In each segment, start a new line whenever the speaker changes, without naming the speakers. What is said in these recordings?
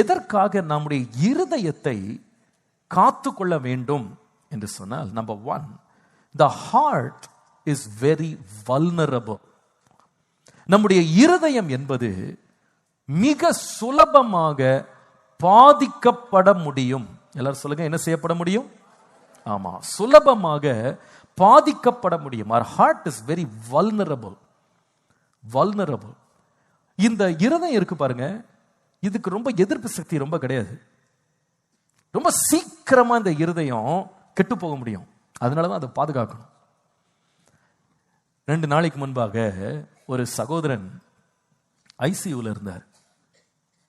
எதற்காக நம்முடைய இருதயத்தை காத்து கொள்ள வேண்டும் என்று சொன்னால் number one the heart is very vulnerable நம்முடைய இருதயம் என்பது மிக சுலபமாக பாதிக்கப்பட முடியும். எல்லாரும் சொல்லுங்க என்ன செய்யப்பட முடியும்? ஆமா சுலபமாக பாதிக்கப்பட முடியும். Our heart is very vulnerable. Vulnerable. இந்த இருதயம் இருக்கு பாருங்க இதுக்கு ரொம்ப எதிர்ப்பு சக்தி ரொம்ப கிடையாது. ரொம்ப சீக்கிரமா இந்த இருதயம் கெட்டு போக முடியும். அதனால தான் அதை பாதுகாக்கணும். ரெண்டு நாளைக்கு முன்பாக ஒரு சகோதரன் ஐசியூல இருந்தார்.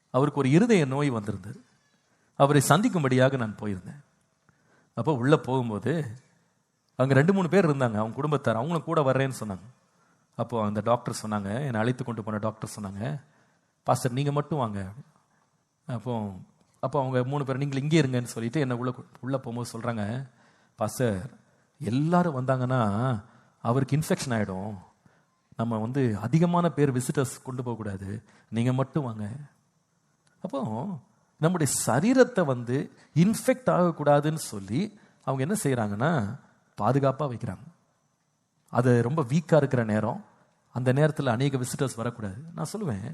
அவருக்கு ஒரு இருதய நோய் வந்திருந்தது. அவரை சந்திக்கும்படியாக நான் போயிருந்தேன். அப்போ உள்ள போகும்போது அங்கே ரெண்டு மூணு பேர் இருந்தாங்க. அவங்க குடும்பத்தார். அவங்களும் கூட வர்றேன்னு சொன்னாங்க. அப்போ அந்த டாக்டர் சொன்னாங்க. என்னை அழைத்து கொண்டு போன டாக்டர் சொன்னாங்க. பாஸ்டர் நீங்கள் மட்டும் வாங்க. அப்போ அப்போ அவங்க மூணு பேர் நீங்கள் இங்கே இருங்கன்னு சொல்லிட்டு என்னை உள்ள உள்ளே போகும்போது சொல்கிறாங்க பாஸ்டர் எல்லாரும் வந்தாங்கன்னா அவருக்கு இன்ஃபெக்ஷன் ஆகிடும் நம்ம வந்து அதிகமான பேர் விசிட்டர்ஸ் கொண்டு போகக்கூடாது நீங்கள் மட்டும் வாங்க. அப்போ நம்முடைய சரீரத்தை வந்து இன்ஃபெக்ட் ஆகக்கூடாதுன்னு சொல்லி அவங்க என்ன செய்கிறாங்கன்னா பாதுகாப்பாக வைக்கிறாங்க. அது ரொம்ப வீக்காக இருக்கிற நேரம் அந்த நேரத்தில் அநேக விசிட்டர்ஸ் வரக்கூடாது. நான் சொல்லுவேன்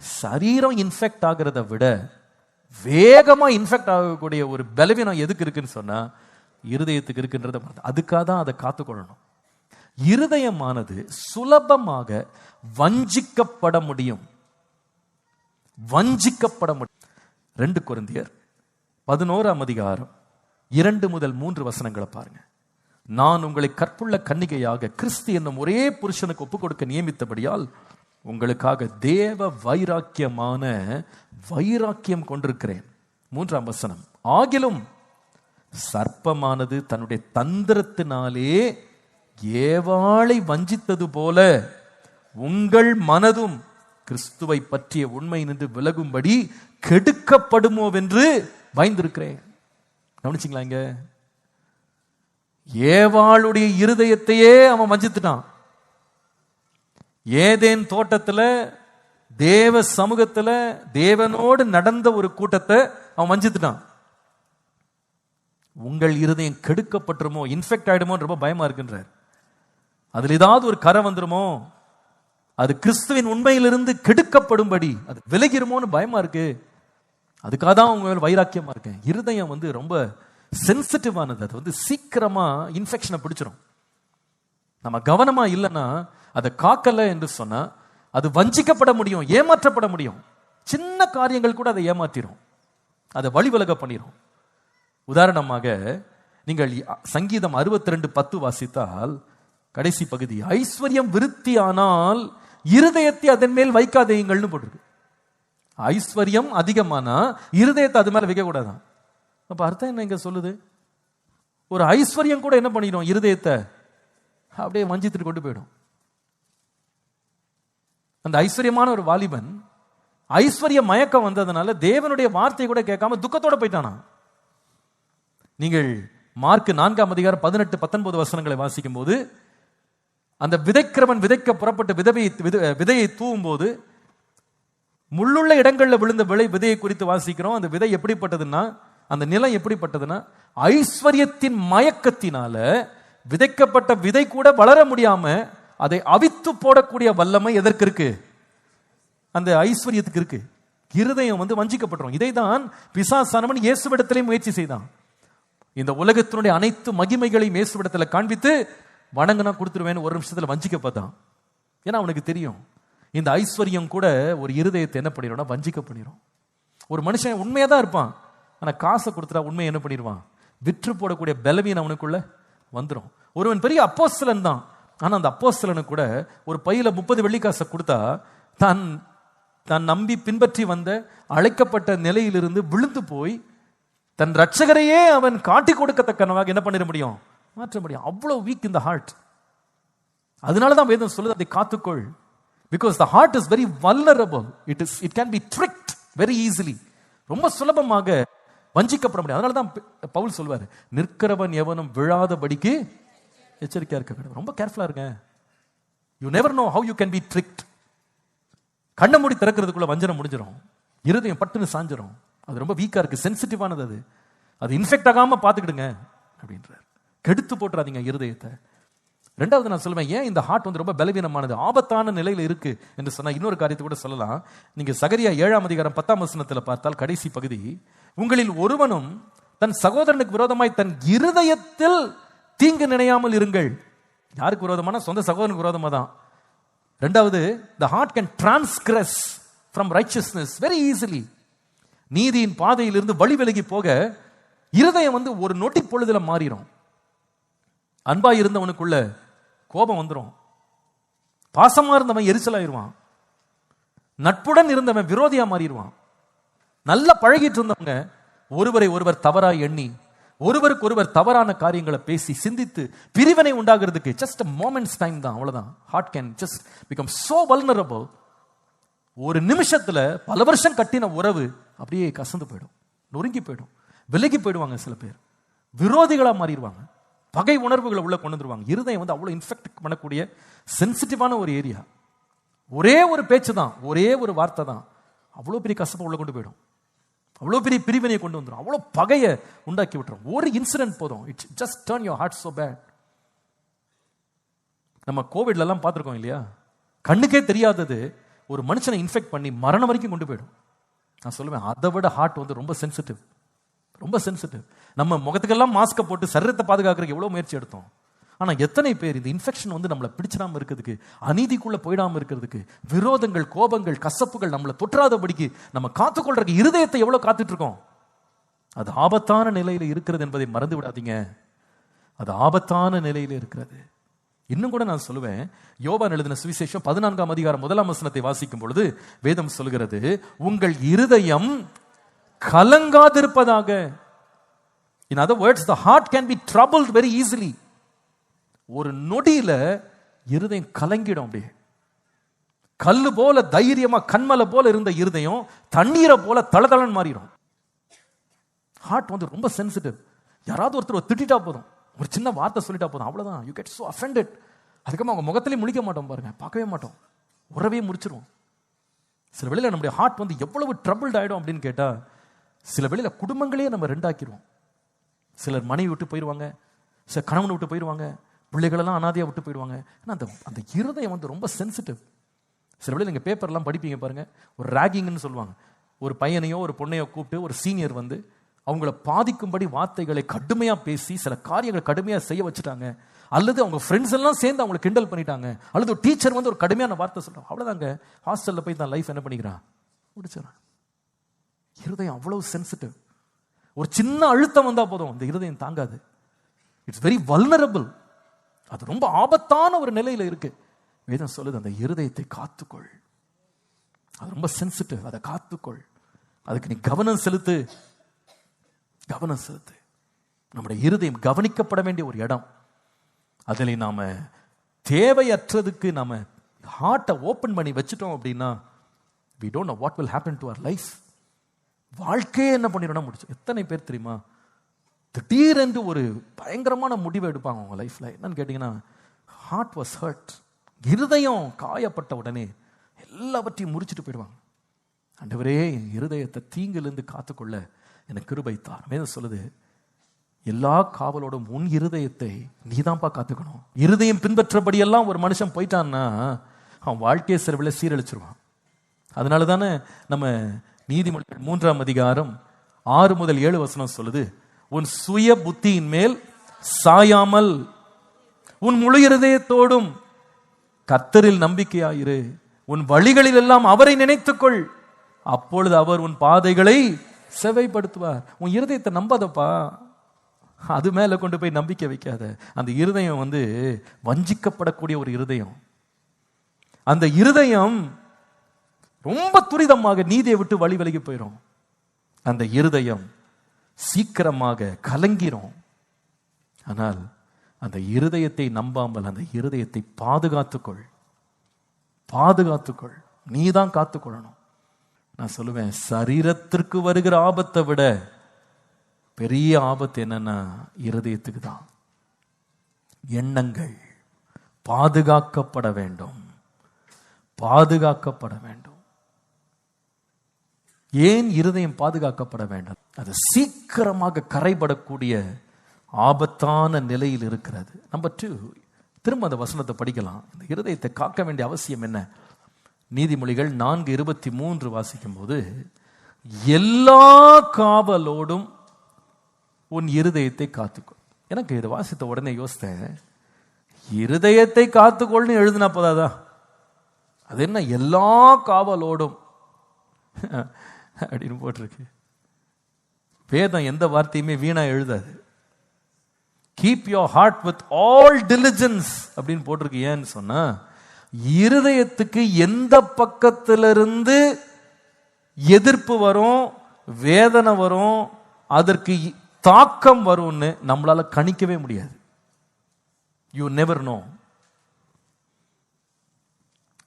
சரீரம் இன்ஃபெக்ட் ஆகிறத விட வேகமா இன்ஃபெக்ட் ஆகக்கூடிய ஒரு பலவீனம் எதுக்கு இருக்குன்னு சொன்னா இருதயத்துக்கு இருக்குன்றத அதுக்காக தான் அதை காத்துக்கொள்ளணும். இருதயமானது சுலபமாக வஞ்சிக்கப்பட முடியும். வஞ்சிக்கப்பட முடியும். ரெண்டு குருந்தியர் பதினோராம் அதிகாரம் இரண்டு முதல் மூன்று வசனங்களை பாருங்க. நான் உங்களை கற்புள்ள கன்னிகையாக கிறிஸ்து என்னும் ஒரே புருஷனுக்கு ஒப்புக் கொடுக்க நியமித்தபடியால் உங்களுக்காக தேவ வைராக்கியமான வைராக்கியம் கொண்டிருக்கிறேன். மூன்றாம் வசனம். ஆகிலும் சர்ப்பமானது தன்னுடைய தந்திரத்தினாலே ஏவாளை வஞ்சித்தது போல உங்கள் மனதும் கிறிஸ்துவை பற்றிய உண்மை நின்று விலகும்படி கெடுக்கப்படுமோவென்று பயந்திருக்கிறேன். கவனிச்சிங்களா இங்க? ஏவாளுடைய இருதயத்தையே அவன் வஞ்சித்துட்டான். ஏதேன் தோட்டத்துல தேவ சமூகத்துல தேவனோடு நடந்த ஒரு கூட்டத்தை அவன் வஞ்சித்துட்டான். உங்கள் இருதயம் கெடுக்கப்பட்டுருமோ இன்ஃபெக்ட் ஆயிடுமோ ரொம்ப பயமா இருக்குன்றார். அதுல ஏதாவது ஒரு கரை வந்துருமோ அது கிறிஸ்துவின் உண்மையிலிருந்து கெடுக்கப்படும்படி அது விலகிருமோன்னு பயமா இருக்கு. அதுக்காக தான் உங்க மேல வைராக்கியமா இருக்கேன். இருதயம் வந்து ரொம்ப சென்சிட்டிவானது அது வந்து சீக்கிரமா இன்ஃபெக்ஷனை பிடிச்சிரும். நம்ம கவனமா இல்லைன்னா அதை காக்கல என்று சொன்னால் அது வஞ்சிக்கப்பட முடியும் ஏமாற்றப்பட முடியும். சின்ன காரியங்கள் கூட அதை ஏமாத்திரும். அதை வழிவலக பண்ணிடும் உதாரணமாக நீங்கள் சங்கீதம் அறுபத்தி ரெண்டு பத்து வாசித்தால் கடைசி பகுதி ஐஸ்வர்யம் விருத்தி ஆனால் இருதயத்தை அதன் மேல் வைக்காதேயுங்கள்னு போட்டிருக்கு. ஐஸ்வர்யம் அதிகமானா இருதயத்தை அது மேல வைக்கக்கூடாதான். அப்ப அர்த்தம் என்ன இங்க சொல்லுது? ஒரு ஐஸ்வர்யம் கூட என்ன பண்ணிடும் இருதயத்தை அப்படியே வஞ்சித்துட்டு கொண்டு போயிடும். அந்த ஐஸ்வர்யமான ஒரு வாலிபன் ஐஸ்வர்ய மயக்கம் வந்ததுனால தேவனுடைய வார்த்தையை கூட கேட்காம துக்கத்தோட போயிட்டானா? நீங்கள் மார்க் நான்காம் அதிகாரம் பதினெட்டு பத்தொன்பது வசனங்களை வாசிக்கும் போது அந்த விதைக்கிறவன் விதைக்க புறப்பட்டு விதவையை விதையை தூவும் போது முள்ளுள்ள இடங்களில் விழுந்த விலை விதையை குறித்து வாசிக்கிறோம். அந்த விதை எப்படிப்பட்டதுன்னா அந்த நிலம் எப்படிப்பட்டதுன்னா ஐஸ்வர்யத்தின் மயக்கத்தினால விதைக்கப்பட்ட விதை கூட வளர முடியாம அதை அவித்து போடக்கூடிய வல்லமை எதற்கு இருக்கு? அந்த ஐஸ்வர்யத்துக்கு இருக்கு. இருதயம் வந்து வஞ்சிக்கப்பட்டுரும். இதை தான் பிசாசானவன் இயேசுவிடத்திலே முயற்சி செய்தான். இந்த உலகத்தினுடைய அனைத்து மகிமைகளையும் இயேசுவிடத்தில் காண்பித்து வணங்கினா கொடுத்துருவேன்னு ஒரு நிமிஷத்தில் வஞ்சிக்கப்பட்டான். ஏன்னா அவனுக்கு தெரியும். இந்த ஐஸ்வர்யம் கூட ஒரு இருதயத்தை என்ன பண்ணிடும்னா வஞ்சிக்க பண்ணிடும் ஒரு மனுஷன் உண்மையாக தான் இருப்பான். ஆனால் காசை கொடுத்துட்டா உண்மையை என்ன பண்ணிடுவான்? விற்று போடக்கூடிய பலவீனம் அவனுக்குள்ள வந்துடும் ஒருவன் பெரிய அப்போஸ்தலன் தான். ஆனால் அந்த அப்போஸ்தலனுக்கு கூட ஒரு பையில் முப்பது வெள்ளிக்காசை கொடுத்தா தான் தான் நம்பி பின்பற்றி வந்த அழைக்கப்பட்ட நிலையிலிருந்து விழுந்து போய் தன் ரட்சகரையே அவன் காட்டி கொடுக்கத்தக்கனவாக என்ன பண்ணிட முடியும்? மாற்ற முடியும். அவ்வளோ வீக் இந்த ஹார்ட் அதனால தான் வேதம் சொல்லுது அதை காத்துக்கொள். Because the heart is very vulnerable it is it can be tricked very easily ரொம்ப சுலபமாக வஞ்சிக்கப்பட முடியும். அதனால தான் பவுல் சொல்வார் நிற்கிறவன் எவனும் விழாதபடிக்கு எச்சரிக்கையா இருக்க வேண்டும். ரொம்ப கேர்ஃபுல்லாக இருங்க. You never know how you can be tricked கண்ணை மூடி திறக்கிறதுக்குள்ள வஞ்சனம் முடிஞ்சிடும் இருதயம் பட்டுன்னு சாஞ்சிரும். அது ரொம்ப வீக்கா இருக்கு. சென்சிட்டிவானது அது. அது இன்ஃபெக்ட் ஆகாம பாத்துக்கிடுங்க அப்படின்றார். கெடுத்து போட்டுறாதீங்க இருதயத்தை. ரெண்டாவது நான் சொல்லுவேன் ஏன் இந்த ஹார்ட் வந்து ரொம்ப பலவீனமானது? ஆபத்தான நிலையில இருக்கு என்று சொன்னா இன்னொரு காரியத்தை கூட சொல்லலாம். நீங்க சகரியா ஏழாம் அதிகாரம் பத்தாம் வசனத்தில் பார்த்தால் கடைசி பகுதி உங்களில் ஒருவனும் தன் சகோதரனுக்கு விரோதமாய் தன் இருதயத்தில் தீங்கு நினையாமல் இருங்கள். யாருக்கு விரோதமான? சொந்த சகோதரனுக்கு விரோதமாக தான் ரெண்டாவது the heart can transgress from righteousness very easily நீதியின் பாதையிலிருந்து வழி விலகி போக இருதயம் வந்து ஒரு நொட்டி பொழுதுல மாறிடும் அன்பா இருந்தவனுக்குள்ள கோபம் வந்துடும் பாசமா இருந்தவன் எரிச்சலாயிருவான். நட்புடன் இருந்தவன் விரோதியா மாறிடுவான். நல்லா பழகிட்டு இருந்தவங்க ஒருவரை ஒருவர் தவறாய் எண்ணி ஒருவருக்கு ஒருவர் தவறான காரியங்களை பேசி சிந்தித்து பிரிவினை உண்டாகிறதுக்கு ஜஸ்ட் மோமெண்ட்ஸ் டைம் தான் அவ்வளோதான் heart can just become so vulnerable ஒரு நிமிஷத்துல பல வருஷம் கட்டின உறவு அப்படியே கசந்து போயிடும். நொறுங்கி போயிடும். விலகி போயிடுவாங்க சில பேர். விரோதிகளாக மாறிடுவாங்க. பகை உணர்வுகளை உள்ள கொண்டு வந்துருவாங்க. இருதயம் வந்து அவ்வளோ இன்ஃபெக்ட் பண்ணக்கூடிய சென்சிட்டிவான ஒரு ஏரியா ஒரே ஒரு பேச்சு தான் ஒரே ஒரு வார்த்தை தான் அவ்வளோ பெரிய கசப்பை உள்ள கொண்டு போயிடும். அவ்வளோ பெரிய பிரிவினையை கொண்டு வந்துடும் அவ்வளோ பகையை உண்டாக்கி விட்டுரும். ஒரு இன்சிடென்ட் போதும். It's just turn your heart so bad நம்ம கோவிட்லலாம் பார்த்துருக்கோம் இல்லையா? கண்ணுக்கே தெரியாதது ஒரு மனுஷனை இன்ஃபெக்ட் பண்ணி மரணம் வரைக்கும் கொண்டு போயிடும். நான் சொல்லுவேன் அதை விட ஹார்ட் வந்து ரொம்ப சென்சிட்டிவ் ரொம்ப சென்சிட்டிவ் நம்ம முகத்துக்கெல்லாம் மாஸ்க்கை போட்டு சரீரத்தை பாதுகாக்கிறதுக்கு எவ்வளோ முயற்சி எடுத்தோம்? ஆனா எத்தனை பேர் இந்த இன்ஃபெக்ஷன் வந்து நம்மளை பிடிச்சிடாம இருக்கிறதுக்கு அநீதிக்குள்ளே போயிடாம இருக்கிறதுக்கு விரோதங்கள் கோபங்கள் கசப்புகள் நம்மளை தொற்றாதபடிக்கு நம்ம காத்துக்கொள்றதுக்கு இருதயத்தை எவ்வளவு காத்துட்டு இருக்கோம் அது ஆபத்தான நிலையில இருக்கிறது என்பதை மறந்து விடாதீங்க. அது ஆபத்தான நிலையில இருக்கிறது. இன்னும் கூட நான் சொல்லுவேன். யோவான் எழுதின சுவிசேஷம் பதினான்காம் அதிகாரம் முதலாம் வசனத்தை வாசிக்கும் பொழுது வேதம் சொல்கிறது உங்கள் இருதயம் கலங்காதிருப்பதாக. In other words the heart can be troubled very easily ஒரு நொடியில இருதயம் கலங்கிடும் அப்படியே. கல்லு போல தைரியமா கண்மலை போல இருந்த இருதயம் தண்ணீரை போல தளதளன்னு மாறிடும். ஹார்ட் வந்து ரொம்ப சென்சிட்டிவ் யாராவது ஒருத்தர் திட்டா போதும். ஒரு சின்ன வார்த்தை சொல்லிட்டா போதும். அவ்வளவுதான். யூ கெட் சோ அஃபெண்டட் அதுக்கப்புறம் அவங்க முகத்திலே முழிக்க மாட்டோம் பாருங்க. பார்க்கவே மாட்டோம். உறவே முடிச்சிருவோம் சில வேளையில் நம்முடைய ஹார்ட் வந்து எவ்வளவு ட்ரபிள்ட் ஆயிடும் அப்படின்னு கேட்டா சில வேளையில் குடும்பங்களே நம்ம ரெண்டாக்கிடுவோம் சிலர் மனைவி விட்டு போயிடுவாங்க சில கணவனை விட்டு போயிடுவாங்க பிள்ளைகளெல்லாம் அனாதையாக விட்டு போயிடுவாங்க. ஏன்னா அந்த அந்த இருதயம் வந்து ரொம்ப சென்சிட்டிவ் சில வேளையில நீங்கள் பேப்பர்லாம் படிப்பீங்க பாருங்கள் ஒரு ராகிங்னு சொல்லுவாங்க. ஒரு பையனையோ ஒரு பொண்ணையோ கூப்பிட்டு ஒரு சீனியர் வந்து அவங்கள பாதிக்கும்படி வார்த்தைகளை கடுமையாக பேசி சில காரியங்களை கடுமையாக செய்ய வச்சுட்டாங்க. அல்லது அவங்க ஃப்ரெண்ட்ஸ் எல்லாம் சேர்ந்து அவங்களை கிண்டல் பண்ணிட்டாங்க. அல்லது ஒரு டீச்சர் வந்து ஒரு கடுமையான வார்த்தை சொல்கிறாங்க அவ்வளோதாங்க ஹாஸ்டலில் போய் தான் லைஃப் என்ன பண்ணிக்கிறான் முடிச்சிடறான் இருதயம் அவ்வளவு சென்சிட்டிவ் ஒரு சின்ன அழுத்தம் வந்தால் போதும். அந்த இருதயம் தாங்காது. இட்ஸ் வெரி வல்னரபிள் அது ரொம்ப ஆபத்தான ஒரு நிலையில இருக்கு. வேதம் சொல்லுது அந்த இருதயத்தை காத்துக்கொள். அது ரொம்ப சென்சிட்டிவ் அதை காத்துக்கொள். அதுக்கு நீ கவனம் செலுத்து. கவனம் செலுத்து. நம்முடைய இருதயம் கவனிக்கப்பட வேண்டிய ஒரு இடம். அதில் நாம தேவையற்றதுக்கு நாம ஹார்ட்டை ஓப்பன் பண்ணி வச்சுட்டோம் அப்படின்னா we don't know what will happen to our life வாழ்க்கையே என்ன பண்ணிடணும் முடிச்சு எத்தனை பேர் தெரியுமா? திடீரென்று ஒரு பயங்கரமான முடிவை எடுப்பாங்க அவங்க லைஃப்ல என்னன்னு கேட்டீங்கன்னா ஹார்ட் வாஸ் ஹர்ட் இருதயம் காயப்பட்ட உடனே எல்லாவற்றையும் முறிச்சிட்டு போயிடுவாங்க. அண்டவரே என் இருதயத்தை தீங்கிலிருந்து காத்துக்கொள்ள எனக்கு கிருபை மேலும் சொல்லுது எல்லா காவலோடும் உன் இருதயத்தை நீதான்ப்பா காத்துக்கணும். இருதயம் பின்பற்றபடியெல்லாம் ஒரு மனுஷன் போயிட்டான்னா அவன் வாழ்க்கையை செலவில் சீரழிச்சிருவான். அதனால தானே நம்ம நீதிமொழிகள் மூன்றாம் அதிகாரம் ஆறு முதல் ஏழு வசனம் சொல்லுது உன் சுய புத்தியின் மேல் சாயாமல் உன் முழு இருதயத்தோடும் நம்பிக்கையாயிரு. உன் வழிகளில் எல்லாம் அவரை நினைத்துக்கொள். அப்பொழுது அவர் உன் பாதைகளை செவைப்படுத்துவார். உன் இருதயத்தை நம்பாதப்பா. அது மேல கொண்டு போய் நம்பிக்கை வைக்காத. அந்த இருதயம் வந்து வஞ்சிக்கப்படக்கூடிய ஒரு இருதயம். அந்த இருதயம் ரொம்ப துரிதமாக நீதியை விட்டு வழி விலகி போயிடும் அந்த இருதயம் சீக்கிரமாக கலங்கிறோம் ஆனால் அந்த இருதயத்தை நம்பாமல் அந்த இருதயத்தை பாதுகாத்துக்கொள். பாதுகாத்துக்கொள். நீ தான் காத்துக்கொள்ளணும். நான் சொல்லுவேன் சரீரத்திற்கு வருகிற ஆபத்தை விட பெரிய ஆபத்து என்னன்னா இருதயத்துக்கு தான். எண்ணங்கள் பாதுகாக்கப்பட வேண்டும். பாதுகாக்கப்பட வேண்டும். ஏன் இருதயம் பாதுகாக்கப்பட வேண்டும்? அது சீக்கிரமாக கரைபடக்கூடிய ஆபத்தான நிலையில் இருக்கிறது. நம்பர் டூ திரும்ப அந்த வசனத்தை படிக்கலாம். இந்த இருதயத்தை காக்க வேண்டிய அவசியம் என்ன? நீதிமொழிகள் நான்கு இருபத்தி மூன்று வாசிக்கும் போது எல்லா காவலோடும் உன் இருதயத்தை காத்துக்கொள். எனக்கு இதை வாசித்த உடனே யோசித்தேன். இருதயத்தை காத்துக்கொள்னு எழுதினா போதாதா? அது என்ன? எல்லா காவலோடும். அப்படின்னு போட்டிருக்கு. வேதம் எந்த வார்த்தையுமே வீணா எழுதாது. Keep your heart with all diligence அப்படின்னு போட்டிருக்கு. ஏன்னு சொன்னா இருதயத்துக்கு எந்த பக்கத்திலிருந்து எதிர்ப்பு வரும் வேதனை வரும் அதற்கு தாக்கம் வரும்னு நம்மளால கணிக்கவே முடியாது. யூ நெவர் நோ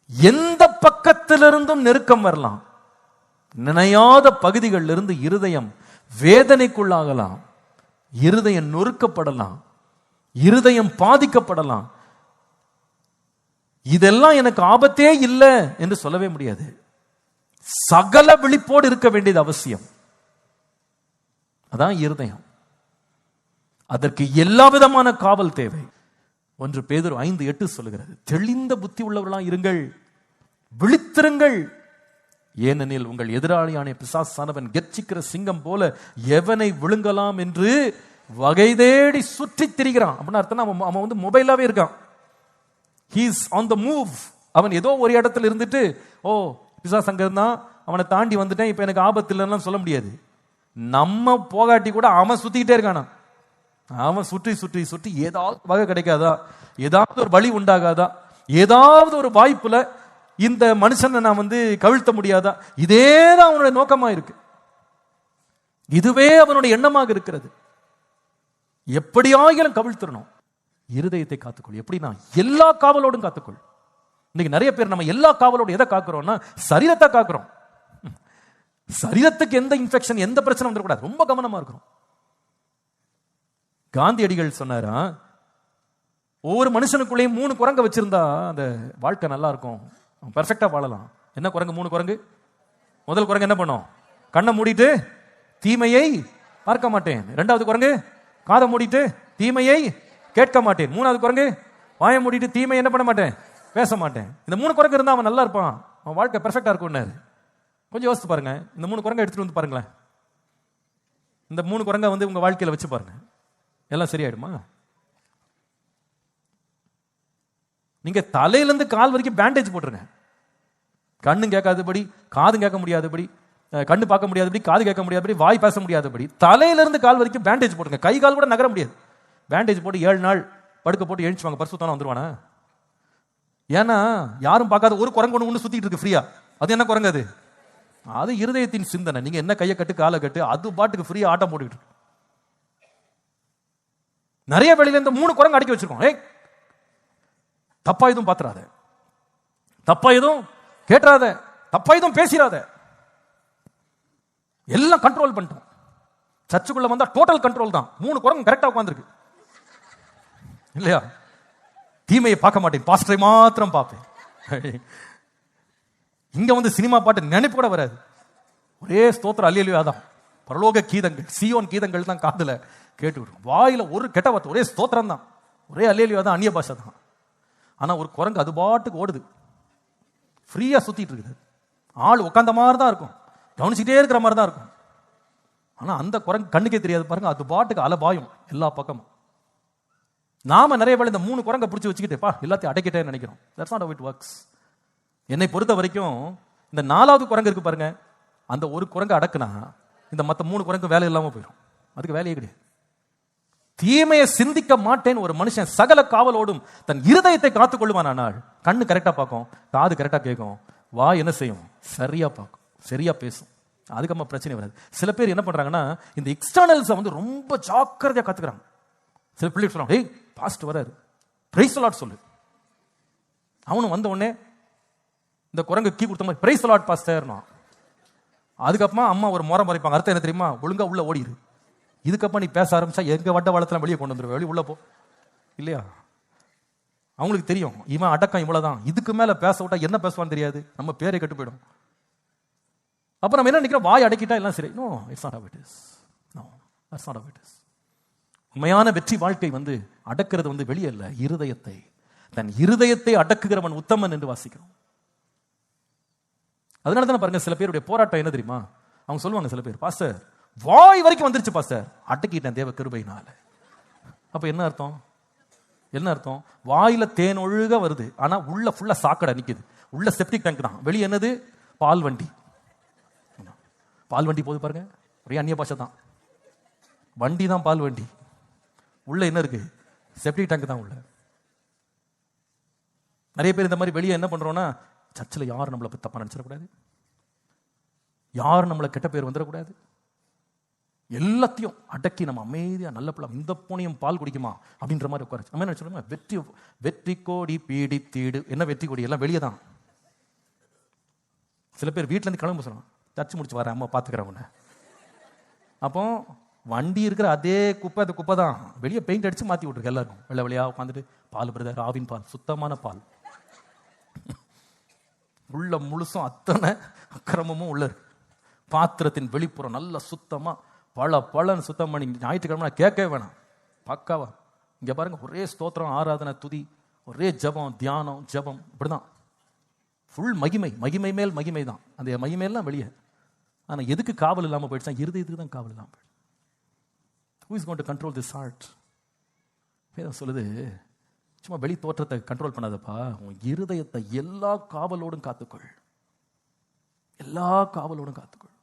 எந்த பக்கத்திலிருந்தும் நெருக்கம் வரலாம். நினையாத பகுதிகளிலிருந்து இருதயம் வேதனைக்குள்ளாகலாம். இருதயம் நொறுக்கப்படலாம். இருதயம் பாதிக்கப்படலாம். இதெல்லாம் எனக்கு ஆபத்தே இல்லை என்று சொல்லவே முடியாது. சகல விழிப்போடு இருக்க வேண்டியது அவசியம். அதான் இருதயம். அதற்கு எல்லா விதமான காவல் தேவை. ஒன்று பேதர் ஐந்து எட்டு சொல்லுகிறது. தெளிந்த புத்தி உள்ளவர்களா இருங்கள். விழித்திருங்கள். ஏனெனில் உங்கள் எதிராளியான பிசாசானவன் கெர்ச்சிக்கிற சிங்கம் போல எவனை விழுங்கலாம் என்று வகை தேடி சுற்றி திரிகிறான். அப்படின்னு அர்த்தம் அவன் அவன் வந்து மொபைலாவே இருக்கான். ஹீஸ் ஆன் த மூவ் அவன் ஏதோ ஒரு இடத்துல இருந்துட்டு ஓ பிசாஸ் அங்க இருந்தான். அவனை தாண்டி வந்துட்டேன். இப்போ எனக்கு ஆபத்து இல்லைன்னு சொல்ல முடியாது. நம்ம போகாட்டி கூட அவன் சுத்திக்கிட்டே இருக்கானா அவன் சுற்றி சுற்றி சுற்றி ஏதாவது வகை கிடைக்காதா? ஏதாவது ஒரு வழி உண்டாகாதா? ஏதாவது ஒரு வாய்ப்புல இந்த மனுஷனை நான் வந்து கவிழ்த்த முடியாதா? இதே தான் அவனுடைய நோக்கமாக இருக்கு. இதுவே அவனுடைய எண்ணமாக இருக்கிறது. எப்படியாயிலும் கவிழ்த்திடணும் இருதயத்தை காத்துக்கொள். எப்படின்னா எல்லா காவலோடும் காத்துக்கொள். இன்னைக்கு நிறைய பேர் நம்ம எல்லா காவலோடும் எதை காக்குறோம்னா சரீரத்தை காக்குறோம். சரீரத்துக்கு எந்த இன்ஃபெக்ஷன் எந்த பிரச்சனை வந்துடக்கூடாது. ரொம்ப கவனமா இருக்கிறோம் காந்தியடிகள் சொன்னாரா ஒவ்வொரு மனுஷனுக்குள்ளேயும் மூணு குரங்க வச்சிருந்தா அந்த வாழ்க்கை நல்லா இருக்கும். அவன் பெர்ஃபெக்டா வாழலாம். என்ன குரங்கு? மூணு குரங்கு. முதல் குரங்கு என்ன பண்ணும்? கண்ணை மூடிட்டு தீமையை பார்க்க மாட்டேன். ரெண்டாவது குரங்கு காதை மூடிட்டு தீமையை கேட்க மாட்டேன். மூணாவது குரங்கு வாயை மூடிட்டு தீமை என்ன பண்ண மாட்டேன்? பேச மாட்டேன். இந்த மூணு குரங்கு இருந்தால் அவன் நல்லா இருப்பான். அவன் வாழ்க்கை பெர்ஃபெக்டாக இருக்கும்னாரு. கொஞ்சம் யோசித்து பாருங்க. இந்த மூணு குரங்கை எடுத்துகிட்டு வந்து பாருங்களேன். இந்த மூணு குரங்கை வந்து உங்கள் வாழ்க்கையில் வச்சு பாருங்க. எல்லாம் சரியாயிடுமா? நீங்க தலையிலேருந்து கால் வரைக்கும் பேண்டேஜ் போட்டுருங்க. கண்ணும் கேட்காதபடி காதும் கேட்க முடியாதபடி கண்ணு பார்க்க முடியாதபடி காது கேட்க முடியாதபடி வாய் பேச முடியாதபடி தலையிலேருந்து கால் வரைக்கும் பேண்டேஜ் போட்டுங்க கை கால் கூட நகர முடியாது. பேண்டேஜ் போட்டு ஏழு நாள் படுக்க போட்டு எழுச்சுவாங்க பரிசுத்தான வந்துருவானா? ஏன்னா யாரும் பார்க்காத ஒரு குரங்கு ஒன்று ஒன்று சுத்திட்டு இருக்கு ஃப்ரீயா அது என்ன குரங்கு அது? அது இருதயத்தின் சிந்தனை. நீங்க என்ன கையை கட்டு காலை கட்டு அது பாட்டுக்கு ஃப்ரீயா ஆட்டம் போட்டுக்கிட்டு நிறைய வேலையில இந்த மூணு குரங்கு அடக்கி வச்சிருக்கோம். ஏய் தப்பா எதுவும் பாத்துறாத. தப்பா எதுவும் கேட்டுறாத தப்பா எதுவும் பேசிடாத எல்லாம் கண்ட்ரோல் பண்ணிட்டோம். சர்ச்சுக்குள்ள வந்தா டோட்டல் கண்ட்ரோல் தான். மூணு குரங்கு கரெக்டா உட்காந்துருக்கு இல்லையா? தீமையை பார்க்க மாட்டேன். பாஸ்டரை மாத்திரம் பார்ப்பேன். இங்க வந்து சினிமா பாட்டு நினைப்பு கூட வராது. ஒரே ஸ்தோத்திரம் அல்லியலியா தான். பரலோக கீதங்கள் சியோன் கீதங்கள் தான் காதுல கேட்டு வாயில ஒரு கெட்ட வார்த்தை ஒரே ஸ்தோத்திரம் தான். ஒரே அல்லியலியா தான் அந்நிய பாஷை தான். ஆனால் ஒரு குரங்கு அது பாட்டுக்கு ஓடுது. ஃப்ரீயாக சுற்றிட்டு இருக்குது. ஆள் உட்காந்த மாதிரி தான் இருக்கும். கவனிச்சுட்டே இருக்கிற மாதிரி தான் இருக்கும். ஆனால் அந்த குரங்கு கண்ணுக்கே தெரியாது பாருங்க. அது பாட்டுக்கு அலை பாயும் எல்லா பக்கமும். நாம நிறைய வேலை இந்த மூணு குரங்கை பிடிச்சி வச்சுக்கிட்டு பா எல்லாத்தையும் அடைக்கிட்டேன்னு நினைக்கிறோம். தட்ஸ் நாட் இட் ஒர்க்ஸ் என்னை பொறுத்த வரைக்கும் இந்த நாலாவது குரங்கு இருக்கு பாருங்க. அந்த ஒரு குரங்கு அடக்குனா இந்த மற்ற மூணு குரங்கு வேலை இல்லாமல் போயிடும் அதுக்கு வேலையே கிடையாது. தீமையை சிந்திக்க மாட்டேன் ஒரு மனுஷன் சகல காவலோடும் தன் இருதயத்தை காத்துக் ஆனால் கண்ணு கரெக்டா பார்க்கும் காது கரெக்டா கேட்கும் வா என்ன செய்யும்? சரியா பார்க்கும் சரியா பேசும். அதுக்கப்புறம் பிரச்சனை வராது. சில பேர் என்ன பண்றாங்கன்னா இந்த எக்ஸ்டர்னல்ஸை வந்து ரொம்ப ஜாக்கிரதையா கத்துக்கிறாங்க. சில பிள்ளைகள் சொல்றாங்க டேய் பாஸ்ட் வராரு பிரைஸ் அலாட் சொல்லு. அவனும் வந்த உடனே இந்த குரங்கு கீ கொடுத்த மாதிரி பிரைஸ் லாட் பாஸ்டர்னா அதுக்கப்புறமா அம்மா ஒரு முறை முறைப்பாங்க. அர்த்தம் என்ன தெரியுமா? ஒழுங்கா உள்ள ஓடிடு இதுக்கப்புறம் நீ பேச ஆரம்பிச்சா எங்க வட்ட வளத்துல வெளியே கொண்டு வந்துருவேன் வெளியே உள்ள போ. இல்லையா? அவங்களுக்கு தெரியும். இவன் அடக்கம் இவ்வளவுதான். இதுக்கு மேல பேச விட்டா என்ன பேசுவான்னு தெரியாது. நம்ம பேரை கெட்டு போயிடும். அப்ப நம்ம என்ன நினைக்கிறோம்? வாய் அடக்கிட்டா எல்லாம் சரி. No it's not it is no it's not it is உண்மையான வெற்றி வாழ்க்கை வந்து அடக்கிறது வந்து வெளியே இல்ல. இருதயத்தை. தன் இருதயத்தை அடக்குகிறவன் உத்தமன் என்று வாசிக்கிறோம். அதனால தானே பாருங்க சில பேருடைய போராட்டம் என்ன தெரியுமா? அவங்க சொல்லுவாங்க சில பேர் பாஸ்டர் வாய் வரைக்கும் வந்துருச்சுப்பா சார் அடக்கிட்டேன் தேவ கிருபையினால. அப்ப என்ன அர்த்தம்? என்ன அர்த்தம்? வாயில தேன் ஒழுக வருது. ஆனா உள்ள ஃபுல்லா சாக்கடை நிக்குது. உள்ள செப்டிக் டேங்க் தான். வெளியே என்னது? பால் வண்டி. பால் வண்டி போகுது பாருங்க. ஒரே அந்நிய பாஷை தான். வண்டி தான் பால் வண்டி. உள்ள என்ன இருக்கு? செப்டிக் டேங்க் தான் உள்ள. நிறைய பேர் இந்த மாதிரி வெளியே என்ன பண்றோம்னா சர்ச்சில் யாரும் நம்மளை தப்பாக தப்பா நினைச்சிடக்கூடாது? யாரும் நம்மளை கெட்ட பேர் வந்துடக்கூடாது? எல்லாத்தையும் அடக்கி நம்ம அமைதியாக நல்ல பழம் இந்த பூனையும் பால் குடிக்குமா? அப்படின்ற மாதிரி உட்கார நம்ம என்ன நினைச்சோம் வெற்றி வெற்றி கோடி பீடி தீடு என்ன வெற்றி கோடி? எல்லாம் வெளியே தான் சில பேர் வீட்டிலேருந்து கிளம்ப சொல்லணும் தச்சு முடிச்சு வரேன் அம்மா பார்த்துக்கிறவங்க அப்போ வண்டி இருக்கிற அதே குப்பை அது குப்பை தான் வெளியே பெயிண்ட் அடித்து மாற்றி விட்டுருக்கு எல்லாருக்கும். வெள்ளை வெளியாக உட்காந்துட்டு பால் பிரதர் ஆவின் பால் சுத்தமான பால். உள்ள முழுசும் அத்தனை அக்கிரமமும் உள்ள பாத்திரத்தின் வெளிப்புறம் நல்ல சுத்தமாக பல பலன்னு சுத்தம் பண்ணி ஞாயிற்றுக்கிழமை நான் கேட்கவே வேணாம். பக்காவா. இங்க பாருங்க ஒரே ஸ்தோத்திரம் ஆராதனை துதி ஒரே ஜெபம் தியானம் ஜெபம் இப்படிதான். ஃபுல் மகிமை மகிமை மேல் மகிமை தான். அந்த மகிமையெல்லாம் வெளியே. ஆனால் எதுக்கு காவல் இல்லாமல் போயிடுச்சா? இருதயத்துக்கு தான் காவல் இல்லாமல் போயிடுச்சு. Who is going to control this heart வேதம் சொல்லுது சும்மா வெளி தோற்றத்தை கண்ட்ரோல் பண்ணாதப்பா. உன் இருதயத்தை எல்லா காவலோடும் காத்துக்கொள். எல்லா காவலோடும் காத்துக்கொள்.